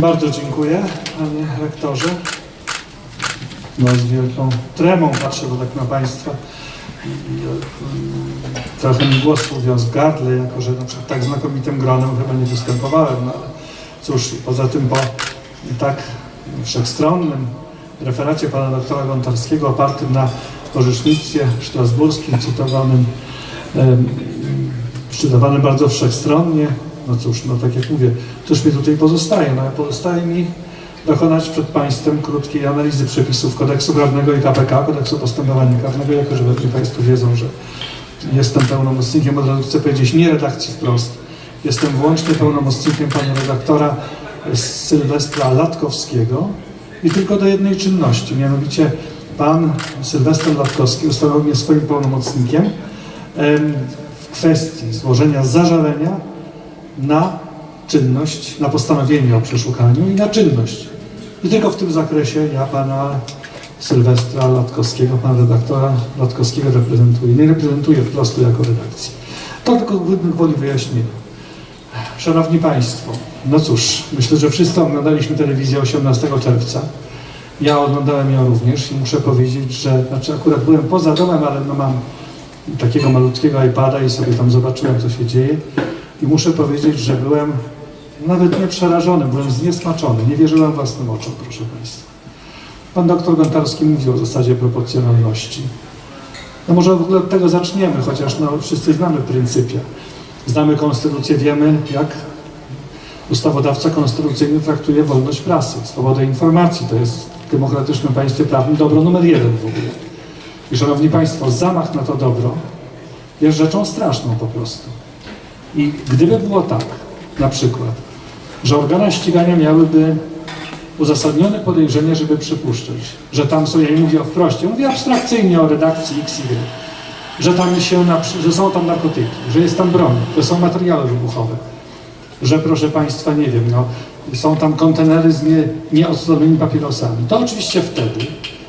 Bardzo dziękuję, panie rektorze. No, z wielką tremą patrzę bo tak na państwa. Trochę mi głos uwiązł w gardle, jako że na przykład tak znakomitym gronem chyba nie występowałem. No, ale cóż, poza tym po tak wszechstronnym referacie pana doktora Gontarskiego opartym na orzecznictwie strasburskim cytowanym czytowane bardzo wszechstronnie. No cóż, no tak jak mówię, cóż mi tutaj pozostaje? No pozostaje mi dokonać przed Państwem krótkiej analizy przepisów kodeksu karnego i KPK, kodeksu postępowania karnego, jako że pewnie Państwo wiedzą, że jestem pełnomocnikiem, od razu chcę powiedzieć, nie redakcji wprost. Jestem wyłącznie pełnomocnikiem pana redaktora Sylwestra Latkowskiego i tylko do jednej czynności, mianowicie pan Sylwester Latkowski ustanowił mnie swoim pełnomocnikiem em, w kwestii złożenia zażalenia na czynność, na postanowienie o przeszukaniu i na czynność. I tylko w tym zakresie ja pana Sylwestra Latkowskiego, pana redaktora Latkowskiego reprezentuję. Nie reprezentuję wprost jako redakcji. To tylko gwoli wyjaśnienia. Szanowni Państwo, no cóż, myślę, że wszyscy oglądaliśmy telewizję 18 czerwca. Ja oglądałem ją również i muszę powiedzieć, że, znaczy akurat byłem poza domem, ale no mam takiego malutkiego iPada i sobie tam zobaczyłem, co się dzieje. I muszę powiedzieć, że byłem nawet nie przerażony, byłem zniesmaczony. Nie wierzyłem własnym oczom, proszę Państwa. Pan doktor Gontarski mówił o zasadzie proporcjonalności. No może od tego zaczniemy, chociaż no, wszyscy znamy pryncypia. Znamy konstytucję, wiemy jak ustawodawca konstytucyjny traktuje wolność prasy, swobodę informacji. To jest w demokratycznym państwie prawnym dobro numer jeden w ogóle. I Szanowni Państwo, zamach na to dobro jest rzeczą straszną po prostu. I gdyby było tak, na przykład, że organa ścigania miałyby uzasadnione podejrzenie, żeby przypuszczać, że tam są, ja nie mówię wprost, ja mówię abstrakcyjnie o redakcji XY, że tam się, że są tam narkotyki, że jest tam broń, że są materiały wybuchowe, że proszę Państwa, nie wiem, no, są tam kontenery z nie, papierosami. To oczywiście wtedy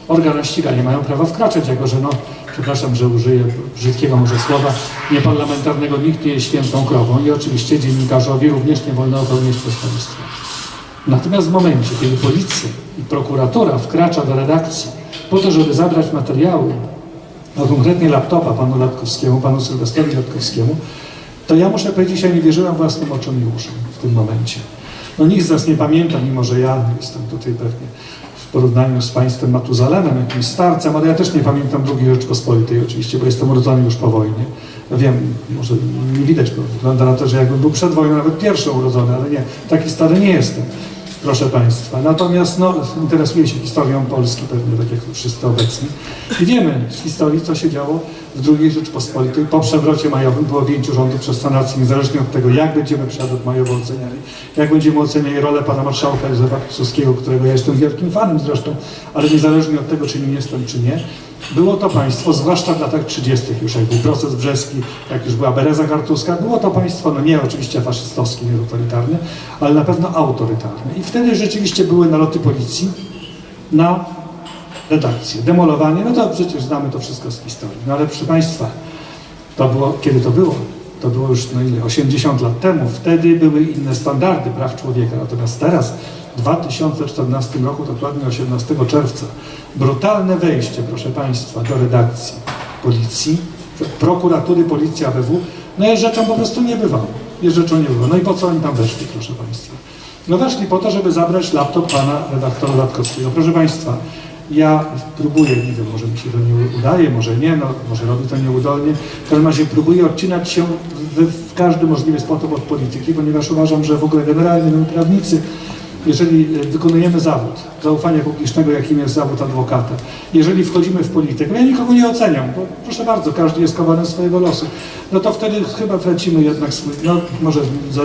organy ścigania mają prawo wkraczać, jako że no, przepraszam, że użyję brzydkiego może słowa, nieparlamentarnego nikt nie jest świętą krową i oczywiście dziennikarzowi również nie wolno popełniać przestępstwa. Natomiast w momencie, kiedy policja i prokuratura wkracza do redakcji po to, żeby zabrać materiały, a konkretnie laptopa panu Latkowskiemu, panu Sylwestrowi Latkowskiemu, to ja muszę powiedzieć, ja nie wierzyłem własnym oczom i uszom w tym momencie. No nikt z nas nie pamięta, mimo że ja jestem tutaj pewnie porównaniu z państwem Matuzalemem, jakimś starcem, ale ja też nie pamiętam II Rzeczpospolitej oczywiście, bo jestem urodzony już po wojnie. Wiem, może nie widać, bo wygląda na to, że jakbym był przed wojną, nawet pierwszy urodzony, ale nie, taki stary nie jestem, proszę Państwa. Natomiast no, interesuję się historią Polski pewnie, tak jak wszyscy obecni. I wiemy z historii, co się działo w II Rzeczpospolitej. Po przewrocie majowym było pięciu rządów przez sanacji, niezależnie od tego, jak będziemy przewrót majowy oceniali, jak będziemy oceniali rolę pana marszałka Józefa Piłsudskiego, którego ja jestem wielkim fanem zresztą, ale niezależnie od tego, czy nim jestem, czy nie, było to państwo, zwłaszcza w latach 30. już, jak był proces brzeski, jak już była Bereza Kartuska, było to państwo, no nie oczywiście faszystowskie, nie totalitarne, ale na pewno autorytarne. I wtedy rzeczywiście były naloty policji na redakcję, demolowanie, no to przecież znamy to wszystko z historii. No ale proszę Państwa, to było, kiedy to było? To było już no ile, 80 lat temu. Wtedy były inne standardy praw człowieka. Natomiast teraz, w 2014 roku, dokładnie 18 czerwca, brutalne wejście, proszę Państwa, do redakcji policji, prokuratury, policji ABW, no jest rzeczą po prostu niebywałą. Jest rzeczą niebywałą. No i po co oni tam weszli, proszę Państwa? No weszli po to, żeby zabrać laptop pana redaktora Latkowskiego. Proszę Państwa, ja próbuję, nie wiem, może mi się to nie udaje, może nie, no, może robi to nieudolnie. W każdym razie próbuję odcinać się w, w każdy możliwy sposób od polityki, ponieważ uważam, że w ogóle generalnie my prawnicy, jeżeli wykonujemy zawód zaufania publicznego, jakim jest zawód adwokata, jeżeli wchodzimy w politykę, ja nikogo nie oceniam, bo proszę bardzo, każdy jest kowalem swojego losu, no to wtedy chyba tracimy jednak swój, no może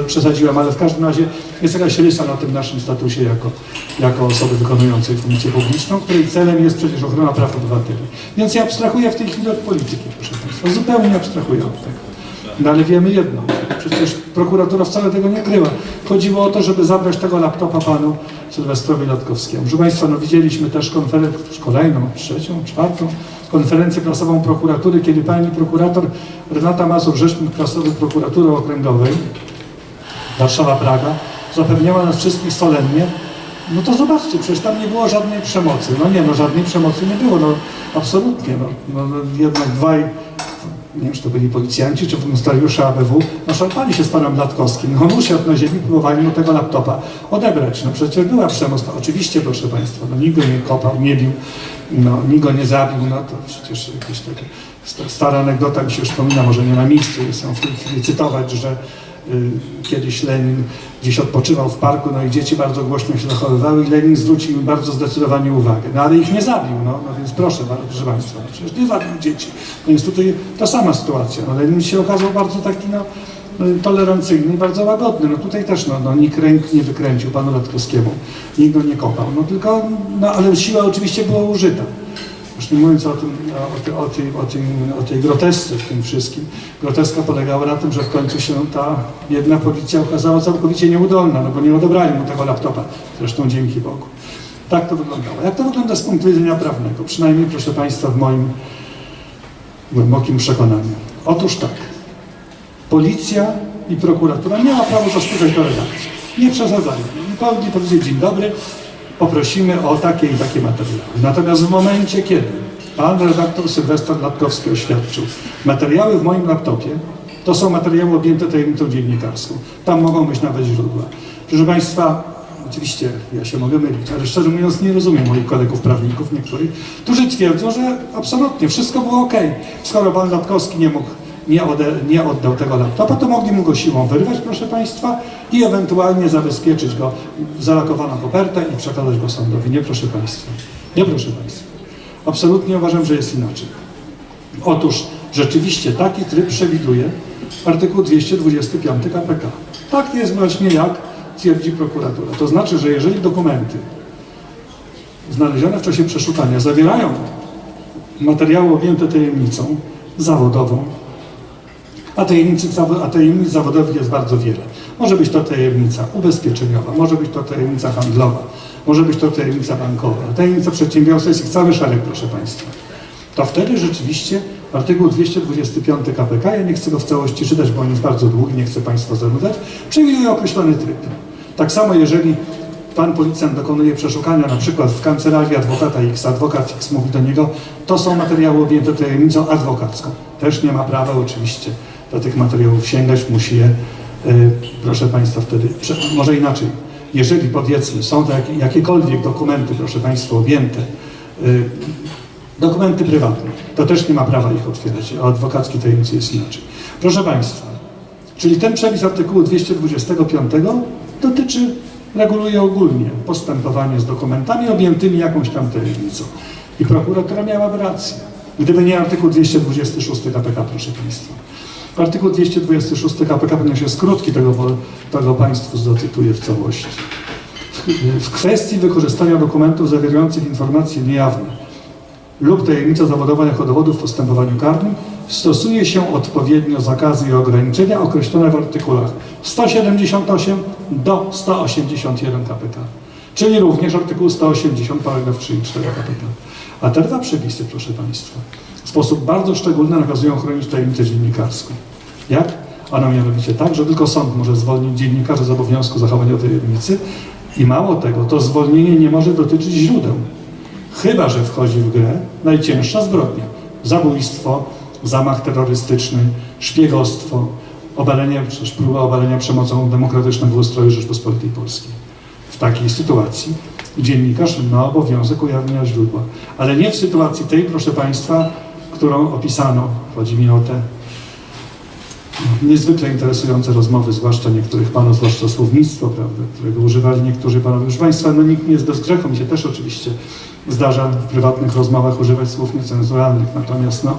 przesadziłem, ale w każdym razie jest jakaś rysa na tym naszym statusie jako, jako osoby wykonującej funkcję publiczną, której celem jest przecież ochrona praw obywateli. Więc ja abstrahuję w tej chwili od polityki, proszę Państwa, zupełnie abstrahuję od tego. No ale wiemy jedno, przecież prokuratura wcale tego nie kryła. Chodziło o to, żeby zabrać tego laptopa panu Sylwestrowi Latkowskiemu. Proszę Państwa, no widzieliśmy też konferencję, kolejną, trzecią, czwartą, konferencję prasową prokuratury, kiedy pani prokurator Renata Mazur, rzecznik prasowy prokuratury okręgowej, Warszawa-Praga, zapewniała nas wszystkich solennie, no to zobaczcie, przecież tam nie było żadnej przemocy. No nie, no żadnej przemocy nie było, no absolutnie. No, no, no jednak dwaj, nie wiem, czy to byli policjanci, czy funkcjonariusze ABW, no szarpali się z panem Latkowskim. No on usiadł na ziemi, próbowali mu tego laptopa odebrać. No przecież była przemoc. Oczywiście, proszę państwa, no nikt go nie kopał, nie bił, no nikt go nie zabił, no to przecież jakieś takie sta- stara anegdota mi się już wspomina, może nie na miejscu, jest ją w tej chwili cytować, że kiedyś Lenin gdzieś odpoczywał w parku, no i dzieci bardzo głośno się zachowywały i Lenin zwrócił im bardzo zdecydowanie uwagę. No ale ich nie zabił, no, no więc proszę proszę Państwa, no, przecież nie zabił dzieci. No więc tutaj ta sama sytuacja. No, Lenin się okazał bardzo taki, no, y, tolerancyjny i bardzo łagodny. No tutaj też, no, no nikt ręk nie wykręcił panu Latkowskiemu, nikt go nie kopał, no tylko, no ale siła oczywiście była użyta. Już nie mówiąc o, tym, o, o, tej, o, o tej grotesce w tym wszystkim. Groteska polegała na tym, że w końcu się ta jedna policja okazała całkowicie nieudolna, no bo nie odebrali mu tego laptopa, zresztą dzięki Bogu. Tak to wyglądało. Jak to wygląda z punktu widzenia prawnego? Przynajmniej, proszę Państwa, w moim głębokim przekonaniu. Otóż tak. Policja i prokuratura miała prawo zasłuchać do redakcji. Nie przesadzajmy. Nie powinni powiedzieć dzień dobry, poprosimy o takie i takie materiały. Natomiast w momencie, kiedy pan redaktor Sylwester Latkowski oświadczył, materiały w moim laptopie to są materiały objęte tajemnicą dziennikarską. Tam mogą być nawet źródła. Proszę Państwa, oczywiście ja się mogę mylić, ale szczerze mówiąc nie rozumiem moich kolegów prawników niektórych, którzy twierdzą, że absolutnie wszystko było ok. Skoro pan Latkowski nie mógł nie, ode, nie oddał tego laptopa, to mogli mu go siłą wyrwać, proszę Państwa, i ewentualnie zabezpieczyć go, zalakowaną kopertę i przekazać go sądowi. Nie, proszę Państwa. Nie, proszę Państwa. Absolutnie uważam, że jest inaczej. Otóż rzeczywiście taki tryb przewiduje artykuł 225 KPK. Tak jest właśnie jak twierdzi prokuratura. To znaczy, że jeżeli dokumenty znalezione w czasie przeszukania zawierają materiały objęte tajemnicą zawodową, a tajemnic, zawodowych jest bardzo wiele. Może być to tajemnica ubezpieczeniowa, może być to tajemnica handlowa, może być to tajemnica bankowa, tajemnica przedsiębiorstwa jest ich cały szereg, proszę Państwa. To wtedy rzeczywiście artykuł 225 KPK, ja nie chcę go w całości czytać, bo on jest bardzo długi, nie chcę Państwa zanudzać, przewiduje określony tryb. Tak samo jeżeli pan policjant dokonuje przeszukania na przykład w kancelarii adwokata X, adwokat X mówi do niego, to są materiały objęte tajemnicą adwokacką. Też nie ma prawa oczywiście do tych materiałów sięgać, musi je, y, proszę Państwa, wtedy, może inaczej, jeżeli powiedzmy są to jak, jakiekolwiek dokumenty, proszę Państwa, objęte, y, dokumenty prywatne, to też nie ma prawa ich otwierać, a adwokackiej tajemnicy jest inaczej. Proszę Państwa, czyli ten przepis artykułu 225 dotyczy, reguluje ogólnie postępowanie z dokumentami objętymi jakąś tam tajemnicą. I prokuratura miałaby rację. Gdyby nie artykuł 226 KPK, proszę Państwa. Artykuł 226 KPK, ponieważ jest krótki, tego, tego Państwu zacytuję w całości. W, w kwestii wykorzystania dokumentów zawierających informacje niejawne lub tajemnica zawodowa jako dowodów w postępowaniu karnym stosuje się odpowiednio zakazy i ograniczenia określone w artykułach 178 do 181 KPK, czyli również artykuł 180 paragraf 3 i 4 KPK. A te dwa przepisy, proszę Państwa, w sposób bardzo szczególny nakazują chronić tajemnicę dziennikarską. Jak? A mianowicie tak, że tylko sąd może zwolnić dziennikarza z obowiązku zachowania tajemnicy i mało tego, to zwolnienie nie może dotyczyć źródeł. Chyba, że wchodzi w grę najcięższa zbrodnia. Zabójstwo, zamach terrorystyczny, szpiegostwo, obalenie, próba obalenia przemocą demokratycznego ustroju Rzeczpospolitej Polskiej. W takiej sytuacji dziennikarz ma obowiązek ujawnienia źródła. Ale nie w sytuacji tej, proszę Państwa, którą opisano. Chodzi mi o te niezwykle interesujące rozmowy, zwłaszcza niektórych panów, zwłaszcza słownictwo, prawda, którego używali niektórzy panowie. Proszę Państwa, no nikt nie jest bez grzechu, mi się też oczywiście zdarza w prywatnych rozmowach używać słów niecenzuralnych, natomiast no,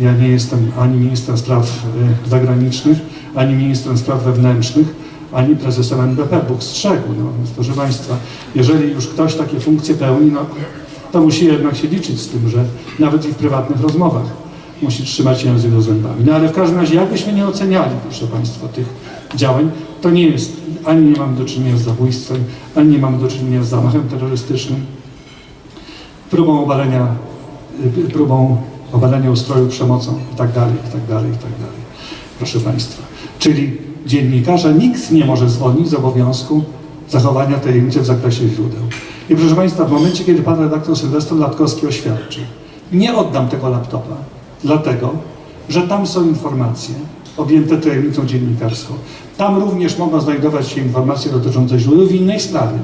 ja nie jestem ani ministrem spraw y, zagranicznych, ani ministrem spraw wewnętrznych, ani prezesem NBP, Bóg strzegł. No, więc proszę Państwa, jeżeli już ktoś takie funkcje pełni, no, to musi jednak się liczyć z tym, że nawet i w prywatnych rozmowach musi trzymać język za zębami. No ale w każdym razie, jakbyśmy nie oceniali, proszę Państwa, tych działań, to nie jest, ani nie mamy do czynienia z zabójstwem, ani nie mamy do czynienia z zamachem terrorystycznym, próbą obalenia, y, próbą obalenia ustroju przemocą i tak dalej, i tak dalej, i tak dalej. Proszę Państwa. Czyli dziennikarza nikt nie może zwolnić z obowiązku zachowania tajemnicy w zakresie źródeł. I proszę Państwa, w momencie, kiedy pan redaktor Sylwester Latkowski oświadczył, nie oddam tego laptopa, dlatego, że tam są informacje objęte tajemnicą dziennikarską. Tam również mogą znajdować się informacje dotyczące źródeł w innej sprawie.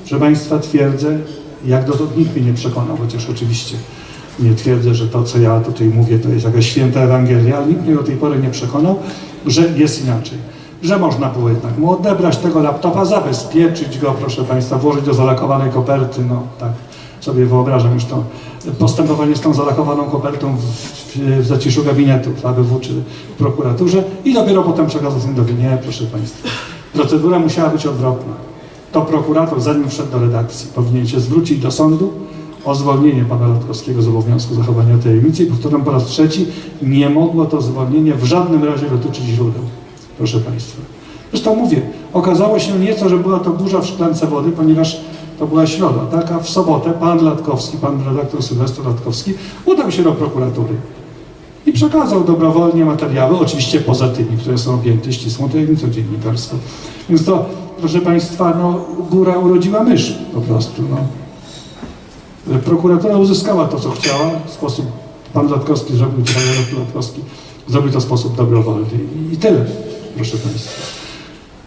Proszę Państwa, twierdzę, jak dotąd nikt mnie nie przekonał, chociaż oczywiście nie twierdzę, że to, co ja tutaj mówię, to jest jakaś święta Ewangelia, ale nikt mnie do tej pory nie przekonał, że jest inaczej. Że można było jednak mu odebrać tego laptopa, zabezpieczyć go, proszę Państwa, włożyć do zalakowanej koperty, no tak sobie wyobrażam już to postępowanie z tą zalakowaną kopertą w, w, w zaciszu gabinetu w ABW czy w prokuraturze i dopiero potem przekazać sędziowi. Nie, proszę Państwa. Procedura musiała być odwrotna. To prokurator, zanim wszedł do redakcji, powinien się zwrócić do sądu o zwolnienie pana Latkowskiego z obowiązku zachowania tajemnicy i powtarzam po raz trzeci, nie mogło to zwolnienie w żadnym razie dotyczyć źródeł, proszę Państwa. Zresztą mówię, okazało się nieco, że była to burza w szklance wody, ponieważ to była środa, tak? A w sobotę pan Latkowski, pan redaktor Sylwester Latkowski udał się do prokuratury i przekazał dobrowolnie materiały, oczywiście poza tymi, które są objęte ścisłą tajemnicą dziennikarską. Więc to, proszę Państwa, no, góra urodziła mysz po prostu. No. Prokuratura uzyskała to, co chciała w sposób, pan Latkowski zrobił, pan Latkowski zrobił to w sposób dobrowolny i tyle, proszę Państwa.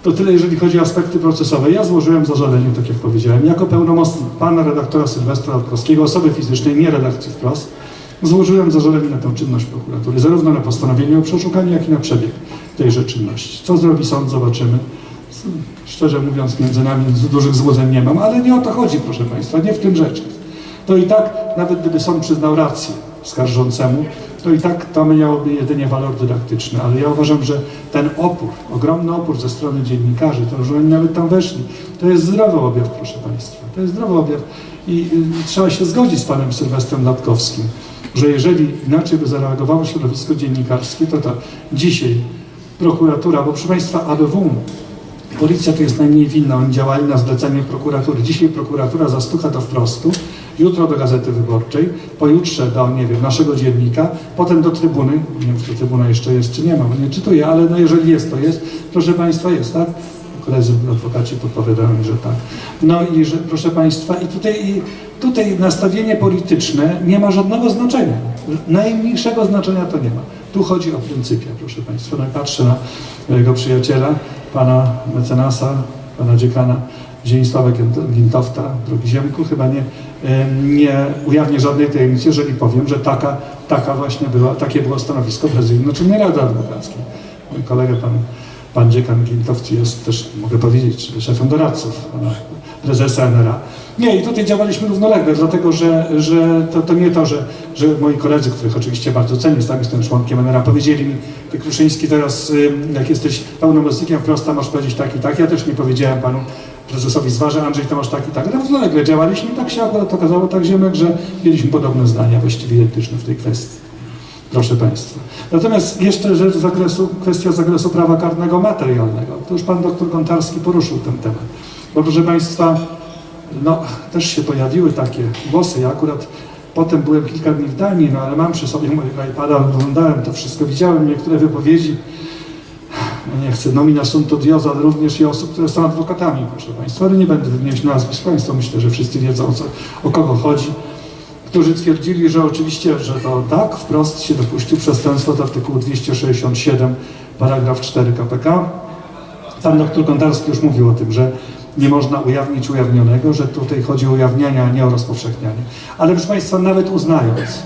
To tyle, jeżeli chodzi o aspekty procesowe. Ja złożyłem zażalenie, tak jak powiedziałem, jako pełnomocnik pana redaktora Sylwestra Latkowskiego, osoby fizycznej, nie redakcji wprost, złożyłem zażalenie na tę czynność prokuratury, zarówno na postanowienie o przeszukaniu, jak i na przebieg tejże czynności. Co zrobi sąd, zobaczymy. Szczerze mówiąc, między nami dużych złudzeń nie mam, ale nie o to chodzi, proszę Państwa, nie w tym rzecz. To i tak, nawet gdyby sąd przyznał rację skarżącemu, to i tak to miałoby jedynie walor dydaktyczny, ale ja uważam, że ten opór, ogromny opór ze strony dziennikarzy, to że oni nawet tam weszli, to jest zdrowy objaw, proszę Państwa, to jest zdrowy objaw i y, trzeba się zgodzić z panem Sylwestrem Latkowskim, że jeżeli inaczej by zareagowało środowisko dziennikarskie, to to dzisiaj prokuratura, bo proszę Państwa, ABW, policja to jest najmniej winna, oni działali na zlecenie prokuratury. Dzisiaj prokuratura zastuka to wprostu, jutro do Gazety Wyborczej, pojutrze do, nie wiem, naszego dziennika, potem do Trybuny, nie wiem, czy Trybuna jeszcze jest, czy nie ma, nie czytuję, ale no jeżeli jest, to jest, proszę Państwa, jest, tak? Koledzy adwokaci podpowiadają mi, że tak. No i że, proszę Państwa, i tutaj, i tutaj nastawienie polityczne nie ma żadnego znaczenia. Najmniejszego znaczenia to nie ma. Tu chodzi o pryncypia, proszę Państwa. No patrzę na mojego przyjaciela, pana mecenasa, pana dziekana Zienisława Gintowta, drogi Ziemku, chyba nie, nie ujawnię żadnej tajemnicy, jeżeli powiem, że taka, taka właśnie była, takie było stanowisko prezydium Naczelnej Rady Adwokackiej. Mój kolega, pan, pan dziekan Gintowc jest też, mogę powiedzieć, szefem doradców pana prezesa NRA. Nie, i tutaj działaliśmy równolegle, dlatego że, że to, to nie to, że, że moi koledzy, których oczywiście bardzo cenię, sam jestem członkiem NRA, powiedzieli mi, ty Kruszyński teraz, y, jak jesteś pełnomocnikiem wprost, masz powiedzieć tak i tak. Ja też nie powiedziałem panu prezesowi Zwarze, Andrzej, to masz tak i tak. Ale równolegle działaliśmy i tak się akurat okazało, tak Ziemek, że mieliśmy podobne zdania, właściwie identyczne w tej kwestii. Proszę Państwa. Natomiast jeszcze rzecz zakresu, kwestia z zakresu prawa karnego materialnego. To już Pan doktor Kontarski poruszył ten temat. Bo proszę Państwa, no też się pojawiły takie głosy. Ja akurat potem byłem kilka dni w Danii, no ale mam przy sobie mojego iPada, oglądałem to wszystko, widziałem niektóre wypowiedzi, no nie chcę nomina sunt odiosa, ale również i osób, które są adwokatami, proszę Państwa, ale nie będę wymieniać nazwisk Państwa, myślę, że wszyscy wiedzą co, o kogo chodzi, którzy twierdzili, że oczywiście, że to tak, wprost się dopuścił przestępstwo z artykułu 267, paragraf 4 KPK. Pan doktor Kontarski już mówił o tym, że nie można ujawnić ujawnionego, że tutaj chodzi o ujawnianie, a nie o rozpowszechnianie. Ale proszę Państwa, nawet uznając,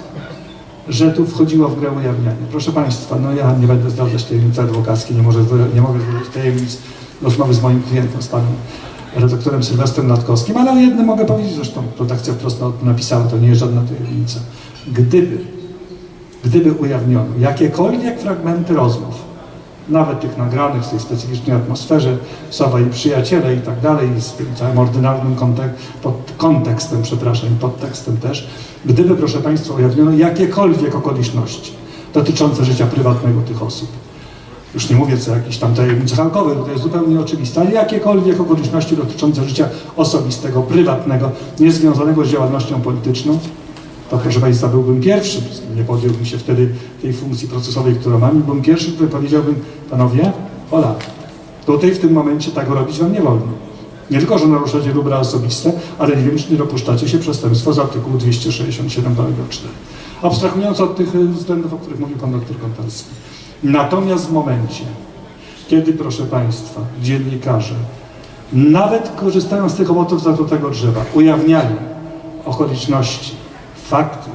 że tu wchodziło w grę ujawnianie. Proszę Państwa, no ja nie będę zdradzać tajemnicy adwokackiej, nie, może, nie mogę zdradzać tajemnic rozmowy z moim klientem, z panem redaktorem Sylwestrem Latkowskim, ale jednym mogę powiedzieć, zresztą redakcja wprost napisała, to nie jest żadna tajemnica. Gdyby, gdyby ujawniono jakiekolwiek fragmenty rozmów, nawet tych nagranych w tej specyficznej atmosferze, Sowa i przyjaciele i tak dalej, z tym całym ordynarnym kontek pod kontekstem, przepraszam, podtekstem też, gdyby, proszę Państwa, ujawniono jakiekolwiek okoliczności dotyczące życia prywatnego tych osób, już nie mówię co jakichś tam tajemnic bankowych, to jest zupełnie oczywiste, ale jakiekolwiek okoliczności dotyczące życia osobistego, prywatnego, niezwiązanego z działalnością polityczną, to proszę Państwa, byłbym pierwszy, nie podjąłbym się wtedy tej funkcji procesowej, którą mam, byłbym pierwszy, który powiedziałbym, panowie, hola, Tutaj w tym momencie tak robić wam nie wolno. Nie tylko, że naruszacie dóbra osobiste, ale nie wiem, czy nie dopuszczacie się przestępstwa z artykułu 267 paragraf 4. Abstrahując od tych y, względów, o których mówił pan doktor Kontarski. Natomiast w momencie, kiedy, proszę Państwa, dziennikarze, nawet korzystają z tych owoców zatrutego drzewa, ujawniają okoliczności, fakty,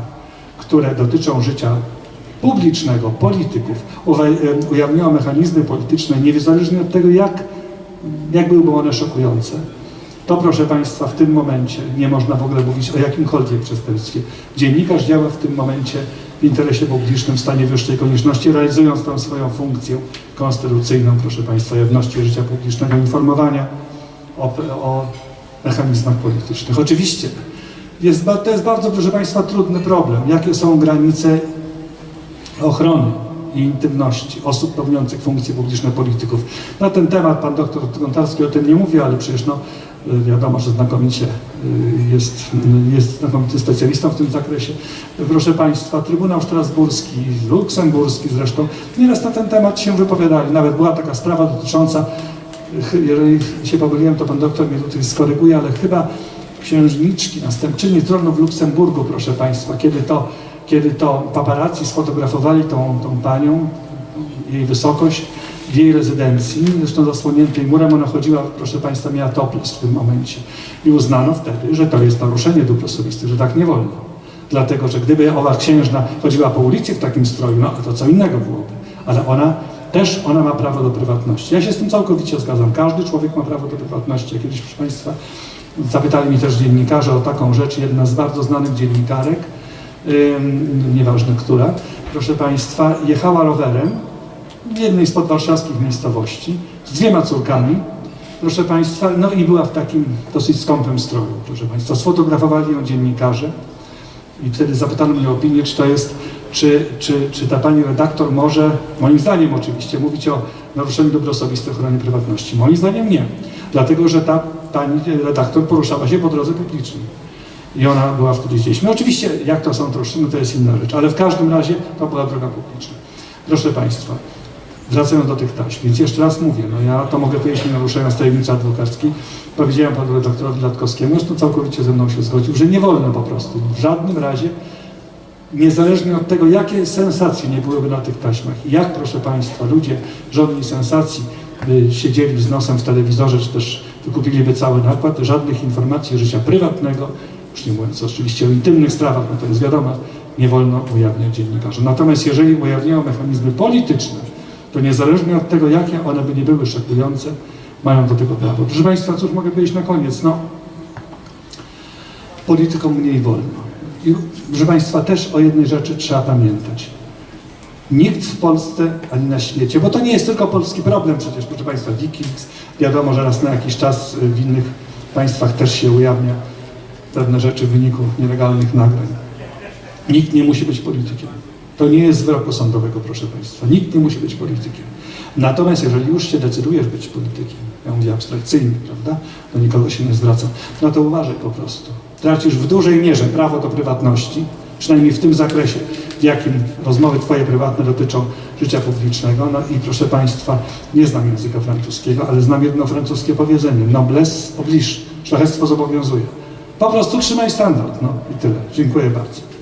które dotyczą życia publicznego, polityków, em, ujawniają mechanizmy polityczne, niezależnie od tego, jak, jak byłyby one szokujące, to proszę Państwa, w tym momencie nie można w ogóle mówić o jakimkolwiek przestępstwie. Dziennikarz działa w tym momencie w interesie publicznym w stanie wyższej konieczności, realizując tą swoją funkcję konstytucyjną, proszę Państwa, jawności życia publicznego, informowania o, o mechanizmach politycznych. Oczywiście jest, to jest bardzo, proszę Państwa, trudny problem. Jakie są granice ochrony i intymności osób pełniących funkcje publiczne polityków. Na ten temat pan doktor Gontarski o tym nie mówi, ale przecież no, y, wiadomo, że znakomicie y, jest, jest znakomity specjalistą w tym zakresie. Proszę Państwa, Trybunał Strasburski, Luksemburski zresztą nieraz na ten temat się wypowiadali. Nawet była taka sprawa dotycząca, jeżeli się pomyliłem, to pan doktor mnie tutaj skoryguje, ale chyba księżniczki, następczyni tronu w Luksemburgu, proszę Państwa, kiedy to, kiedy to paparazzi sfotografowali tą, tą panią, jej wysokość w jej rezydencji, zresztą zasłoniętej murem, ona chodziła, proszę Państwa, miała topless w tym momencie. I uznano wtedy, że to jest naruszenie dóbr osobistych, że tak nie wolno. Dlatego, że gdyby owa księżna chodziła po ulicy w takim stroju, no to co innego byłoby. Ale ona też ona ma prawo do prywatności. Ja się z tym całkowicie zgadzam. Każdy człowiek ma prawo do prywatności. Ja kiedyś, proszę Państwa, zapytali mnie też dziennikarze o taką rzecz. Jedna z bardzo znanych dziennikarek, nieważne która, proszę Państwa, jechała rowerem w jednej z podwarszawskich miejscowości z dwiema córkami, proszę Państwa, no i była w takim dosyć skąpym stroju, proszę Państwa. Sfotografowali ją dziennikarze i wtedy zapytano mnie o opinię, czy to jest, czy, czy, czy ta pani redaktor może, moim zdaniem oczywiście, mówić o naruszeniu dóbr osobistych, ochronie prywatności. Moim zdaniem nie, dlatego że ta pani redaktor poruszała się po drodze publicznej. I ona była wtedy z dziećmi. Oczywiście, jak to są troszczyny, to jest inna rzecz, ale w każdym razie to była droga publiczna. Proszę Państwa, wracając do tych taśm, więc jeszcze raz mówię, no ja to mogę powiedzieć, nie naruszając tajemnicy adwokackiej, powiedziałem panu redaktorowi Latkowskiemu, zresztą całkowicie ze mną się zgodził, że nie wolno po prostu, w żadnym razie, niezależnie od tego, jakie sensacje nie byłyby na tych taśmach i jak, proszę Państwa, ludzie żadnej sensacji by siedzieli z nosem w telewizorze, czy też wykupiliby cały nakład, żadnych informacji życia prywatnego, już nie mówiąc oczywiście o intymnych sprawach, no to jest wiadomo, nie wolno ujawniać dziennikarzy. Natomiast jeżeli ujawniają mechanizmy polityczne, to niezależnie od tego, jakie one by nie były szokujące, mają do tego prawo. Proszę Państwa, cóż mogę powiedzieć na koniec? No, politykom mniej wolno. I proszę Państwa, też o jednej rzeczy trzeba pamiętać. Nikt w Polsce ani na świecie, bo to nie jest tylko polski problem przecież, proszę Państwa, Wikileaks, wiadomo, że raz na jakiś czas y, w innych państwach też się ujawnia pewne rzeczy w wyniku nielegalnych nagrań. Nikt nie musi być politykiem. To nie jest wyroku sądowego, proszę Państwa. Nikt nie musi być politykiem. Natomiast jeżeli już się decydujesz być politykiem, ja mówię abstrakcyjnie, prawda, do nikogo się nie zwracam, no to uważaj po prostu. Tracisz w dużej mierze prawo do prywatności, przynajmniej w tym zakresie, w jakim rozmowy Twoje prywatne dotyczą życia publicznego. No i proszę Państwa, nie znam języka francuskiego, ale znam jedno francuskie powiedzenie. Noblesse oblige, szlachectwo zobowiązuje. Po prostu trzymaj standard, no i tyle. Dziękuję bardzo.